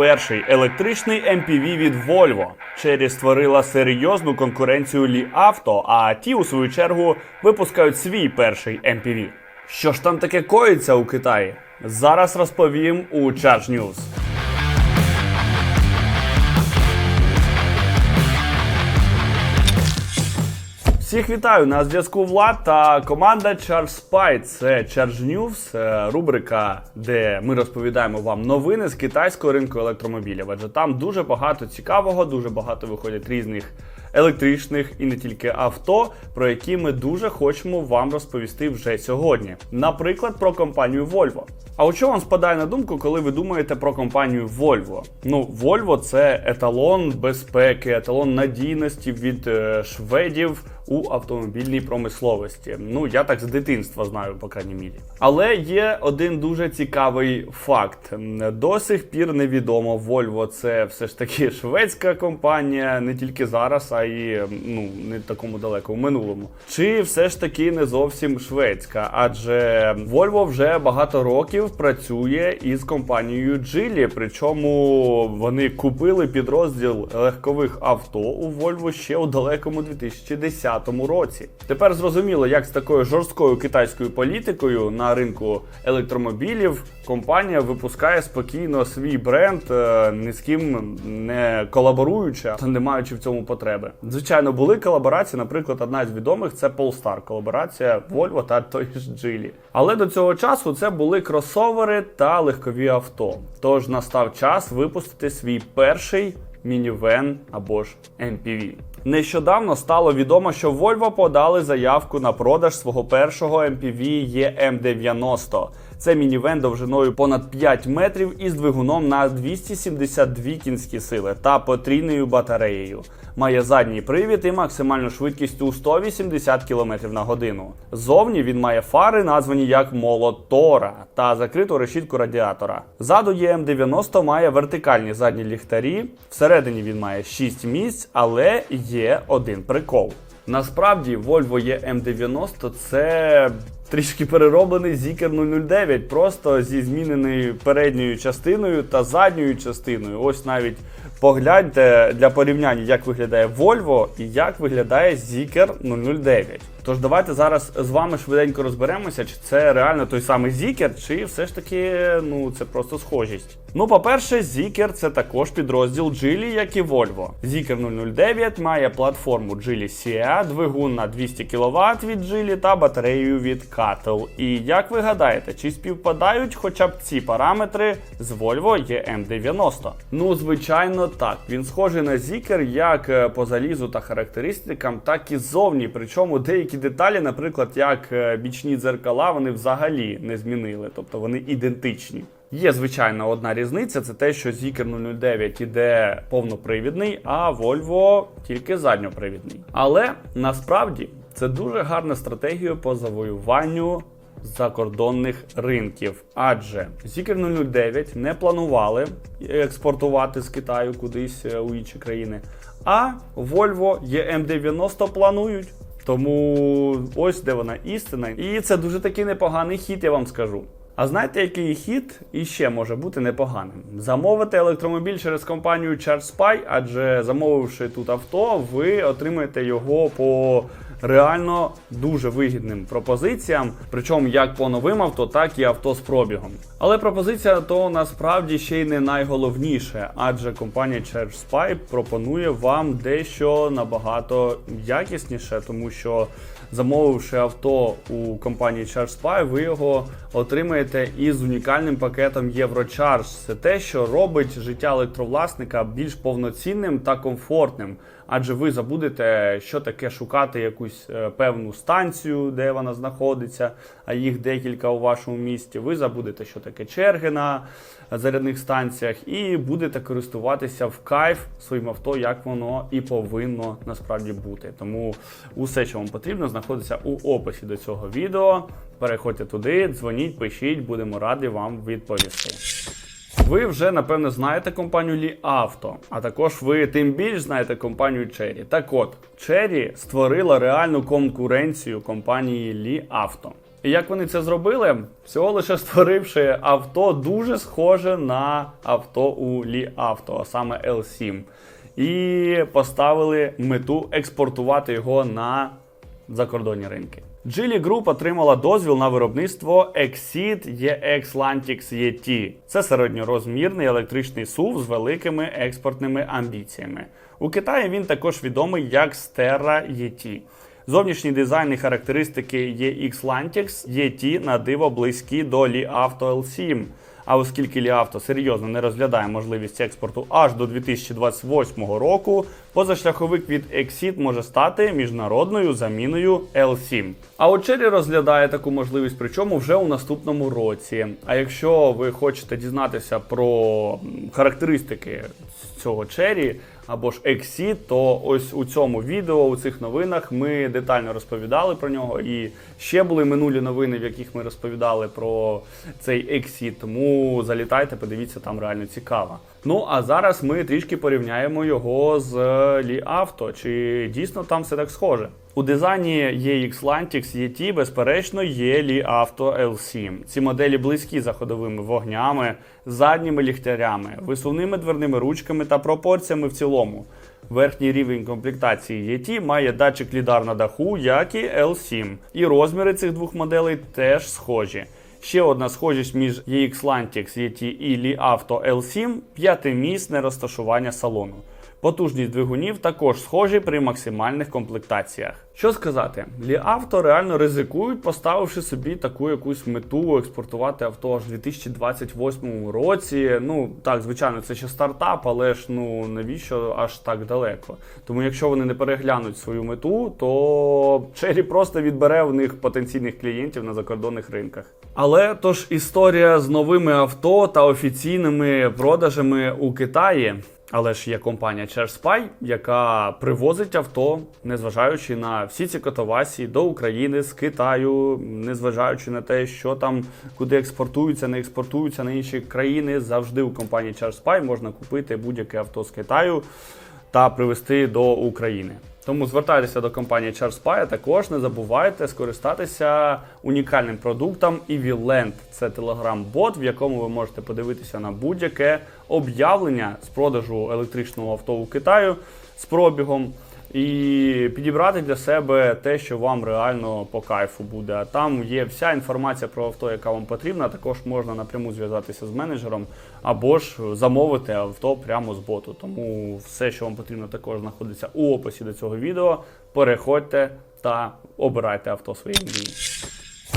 Перший електричний MPV від Volvo. Chery створила серйозну конкуренцію Li Auto, а ті, у свою чергу, випускають свій перший MPV. Що ж там таке коїться у Китаї? Зараз розповім у Charge News. Всіх вітаю на зв'язку Влад та команда Charge Spy. Це Charge News, е, рубрика, де ми розповідаємо вам новини з китайського ринку електромобілів. Адже там дуже багато цікавого, дуже багато виходять різних електричних і не тільки авто, про які ми дуже хочемо вам розповісти вже сьогодні. Наприклад, про компанію Volvo. А от що вам спадає на думку, коли ви думаєте про компанію Volvo? Ну, Volvo це еталон безпеки, еталон надійності від е, шведів у автомобільній промисловості. Ну, я так з дитинства знаю, по крайній мірі. Але є один дуже цікавий факт. До сих пір невідомо. Volvo це все ж таки шведська компанія, не тільки зараз, а й ну не такому далекому минулому. Чи все ж таки не зовсім шведська? Адже Volvo вже багато років працює із компанією Geely, причому вони купили підрозділ легкових авто у Volvo ще у далекому 2010 році. Тепер зрозуміло, як з такою жорсткою китайською політикою на ринку електромобілів компанія випускає спокійно свій бренд, е, ні з ким не колаборуючи та не маючи в цьому потреби. Звичайно, були колаборації. Наприклад, одна з відомих це Polestar, колаборація Volvo та той ж Geely. Але до цього часу це були кросовери та легкові авто. Тож настав час випустити свій перший мінівен або ж MPV. Нещодавно стало відомо, що Volvo подали заявку на продаж свого першого MPV EM90. Це мінівен довжиною понад 5 метрів із двигуном на 272 кінські сили та потрійною батареєю. Має задній привід і максимальну швидкість у 180 км на годину. Зовні він має фари, названі як молотора, та закриту решітку радіатора. Ззаду EM90 має вертикальні задні ліхтарі. Всередині він має 6 місць, але є один прикол. Насправді Volvo EM90 це трішки перероблений Zikr 009, просто зі зміненою передньою частиною та задньою частиною. Ось навіть погляньте для порівняння, як виглядає Volvo і як виглядає Zikr 009. Тож давайте зараз з вами швиденько розберемося, чи це реально той самий Zikr, чи все ж таки ну це просто схожість. Ну, по-перше, Zikr це також підрозділ Geely, як і Volvo. Zikr 009 має платформу Geely SIA, двигун на 200 кВт від Geely та батарею від Cattle. І як ви гадаєте, чи співпадають хоча б ці параметри з Volvo EM90? Ну, звичайно, так. Він схожий на Zikr як е, по залізу та характеристикам, так і ззовні. Причому деякі деталі, наприклад, як е, бічні дзеркала, вони взагалі не змінили, тобто вони ідентичні. Є, звичайно, одна різниця: це те, що Zikr 009 іде повнопривідний, а Volvo тільки задньопривідний. Але насправді це дуже гарна стратегія по завоюванню закордонних ринків. Адже Zikr 009 не планували експортувати з Китаю кудись е, у інші країни. А Volvo EM90 планують. Тому ось де вона істина. І це дуже такий непоганий хід, я вам скажу. А знаєте, який хід іще може бути непоганим? Замовити електромобіль через компанію ChargeSpy, адже замовивши тут авто, ви отримаєте його по реально дуже вигідним пропозиціям, причому як по новим авто, так і авто з пробігом. Але пропозиція то насправді ще й не найголовніше, адже компанія ChargeSpy пропонує вам дещо набагато якісніше, тому що замовивши авто у компанії ChargeSpy, ви його отримаєте із унікальним пакетом Eurocharge. Це те, що робить життя електровласника більш повноцінним та комфортним. Адже ви забудете, що таке шукати якусь е, певну станцію, де вона знаходиться, а їх декілька у вашому місті. Ви забудете, що таке черги на зарядних станціях, і будете користуватися в кайф своїм авто, як воно і повинно насправді бути. Тому усе, що вам потрібно, знаходиться у описі до цього відео. Переходьте туди, дзвоніть, пишіть, будемо раді вам відповісти. Ви вже напевно знаєте компанію Auto, а також ви тим більш знаєте компанію Chery. Так от, Chery створила реальну конкуренцію компанії Li Auto. І як вони це зробили? Всього лише створивши авто дуже схоже на авто у Лі Авто, а саме L7. І поставили мету експортувати його на закордонні ринки. Geely Group отримала дозвіл на виробництво Exit EX Lantix ET. Це середньорозмірний електричний СУВ з великими експортними амбіціями. У Китаї він також відомий як Stera ET. Зовнішній дизайн і характеристики EX Lantix ET на диво близькі до Li Auto L7. А оскільки Ліавто серйозно не розглядає можливість експорту аж до 2028 року, позашляховик від Exit може стати міжнародною заміною L7. А от Chery розглядає таку можливість, причому вже у наступному році. А якщо ви хочете дізнатися про характеристики цього Chery, або ж Exit, то ось у цьому відео, у цих новинах, ми детально розповідали про нього. І ще були минулі новини, в яких ми розповідали про цей Exit. Тому залітайте, подивіться, там реально цікаво. Ну а зараз ми трішки порівняємо його з Li Auto, чи дійсно там все так схоже. У дизайні EX Lantix ET, безперечно, є Li Auto L7. Ці моделі близькі за ходовими вогнями, задніми ліхтарями, висувними дверними ручками та пропорціями в цілому. Верхній рівень комплектації ET має датчик лідар на даху, як і L7. І розміри цих двох моделей теж схожі. Ще одна схожість між EX Lantix ET і Li Auto L7 п'ятимісне розташування салону. Потужність двигунів також схожі при максимальних комплектаціях. Що сказати, Лі Авто реально ризикують, поставивши собі таку якусь мету експортувати авто аж у 2028 році. Ну так, звичайно, це ще стартап, але ж ну навіщо аж так далеко? Тому якщо вони не переглянуть свою мету, то Chery просто відбере в них потенційних клієнтів на закордонних ринках. Але тож історія з новими авто та офіційними продажами у Китаї. Але ж є компанія ChargeSpy, яка привозить авто, незважаючи на всі ці катавасії до України з Китаю, незважаючи на те, що там куди експортуються, не експортуються на інші країни. Завжди у компанії ChargeSpy можна купити будь-яке авто з Китаю та привезти до України. Тому звертайтеся до компанії ChargeSpy, а також не забувайте скористатися унікальним продуктом EVLand. Це телеграм-бот, в якому ви можете подивитися на будь-яке об'явлення з продажу електричного авто у Китаю з пробігом. І підібрати для себе те, що вам реально по кайфу буде. А там є вся інформація про авто, яка вам потрібна. Також можна напряму зв'язатися з менеджером або ж замовити авто прямо з боту. Тому все, що вам потрібно, також знаходиться у описі до цього відео. Переходьте та обирайте авто своєї мрії.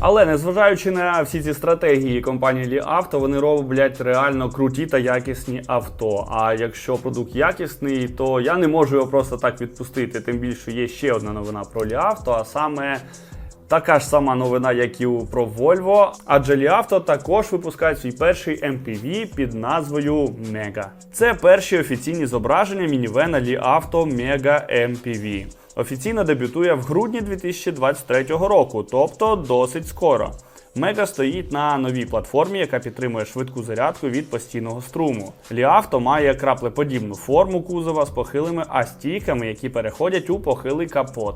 Але незважаючи на всі ці стратегії компанії Лі Авто, вони роблять реально круті та якісні авто. А якщо продукт якісний, то я не можу його просто так відпустити. Тим більше є ще одна новина про Лі Авто, а саме. Така ж сама новина, як і про Volvo, адже Auto також випускають свій перший MPV під назвою Mega. Це перші офіційні зображення мінівена Auto Mega MPV. Офіційно дебютує в грудні 2023 року, тобто досить скоро. Мега стоїть на новій платформі, яка підтримує швидку зарядку від постійного струму. Ліавто має краплеподібну форму кузова з похилими А-стійками, які переходять у похилий капот.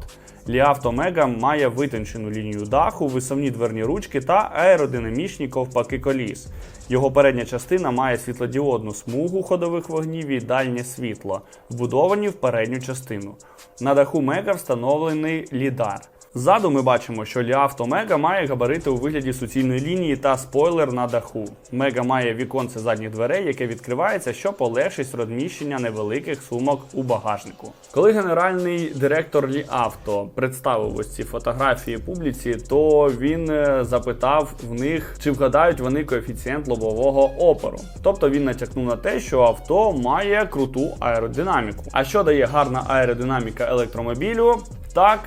Ліавто Мега має витончену лінію даху, висувні дверні ручки та аеродинамічні ковпаки коліс. Його передня частина має світлодіодну смугу ходових вогнів і дальнє світло, вбудовані в передню частину. На даху Мега встановлений лідар. Ззаду ми бачимо, що Ліавто Мега має габарити у вигляді суцільної лінії та спойлер на даху. Мега має віконце задніх дверей, яке відкривається, що полегшить розміщення невеликих сумок у багажнику. Коли генеральний директор Ліавто представив ось ці фотографії публіці, то він е, запитав в них, чи вгадають вони коефіцієнт лобового опору. Тобто він натякнув на те, що авто має круту аеродинаміку. А що дає гарна аеродинаміка електромобілю? Так,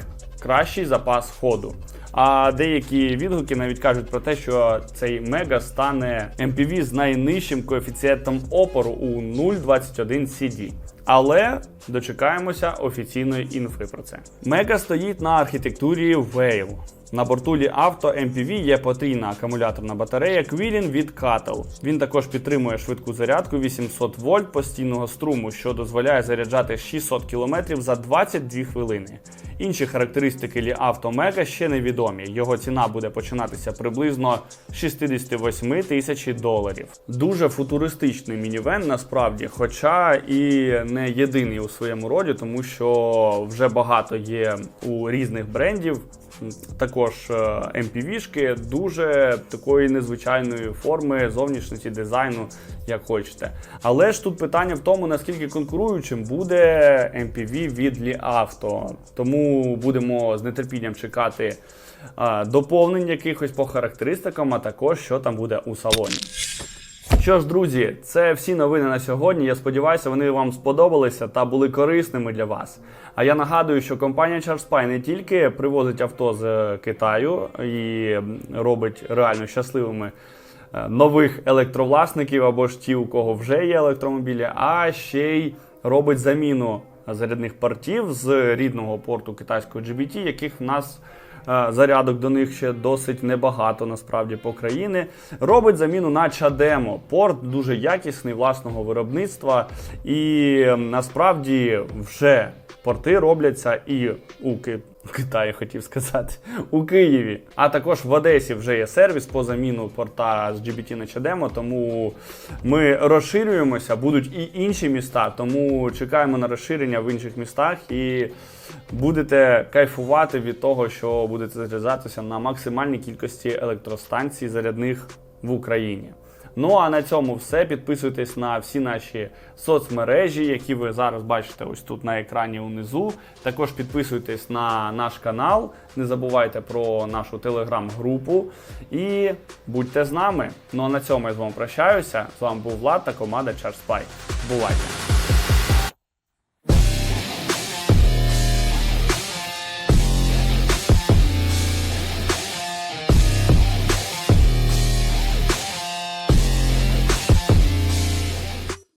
кращий запас ходу. А деякі відгуки навіть кажуть про те, що цей мега стане MPV з найнижчим коефіцієнтом опору у 0,21 CD. Але дочекаємося офіційної інфи про це. Мега стоїть на архітектурі Whale. На борту Li Auto MPV є потрійна акумуляторна батарея Quilin від Cattle. Він також підтримує швидку зарядку 800 вольт постійного струму, що дозволяє заряджати 600 км за 22 хвилини. Інші характеристики Li Auto Mega ще невідомі. Його ціна буде починатися приблизно з 68 тисяч доларів. Дуже футуристичний мінівен насправді, хоча і не єдиний у своєму роді, тому що вже багато є у різних брендів. Також е, MPV-шки дуже такої незвичайної форми, зовнішності, дизайну, як хочете. Але ж тут питання в тому, наскільки конкуруючим буде MPV від Auto. Тому будемо з нетерпінням чекати е, доповнень якихось по характеристикам, а також що там буде у салоні. Що ж, друзі, це всі новини на сьогодні. Я сподіваюся, вони вам сподобалися та були корисними для вас. А я нагадую, що компанія ChargeSpy не тільки привозить авто з Китаю і робить реально щасливими е, нових електровласників або ж ті, у кого вже є електромобілі, а ще й робить заміну зарядних портів з рідного порту китайського GBT, яких в нас е, зарядок до них ще досить небагато насправді по країни. Робить заміну на Чадемо. Порт дуже якісний власного виробництва, і е, насправді вже порти робляться і у Ки- в Китаї, хотів сказати, у Києві. А також в Одесі вже є сервіс по заміну порта з GBT на Чадемо, тому ми розширюємося, будуть і інші міста, тому чекаємо на розширення в інших містах і будете кайфувати від того, що будете заряджатися на максимальній кількості електростанцій зарядних в Україні. Ну а на цьому все. Підписуйтесь на всі наші соцмережі, які ви зараз бачите ось тут на екрані унизу. Також підписуйтесь на наш канал, не забувайте про нашу телеграм-групу і будьте з нами. Ну а на цьому я з вами прощаюся. З вами був Влад та команда Чарспай. Бувайте!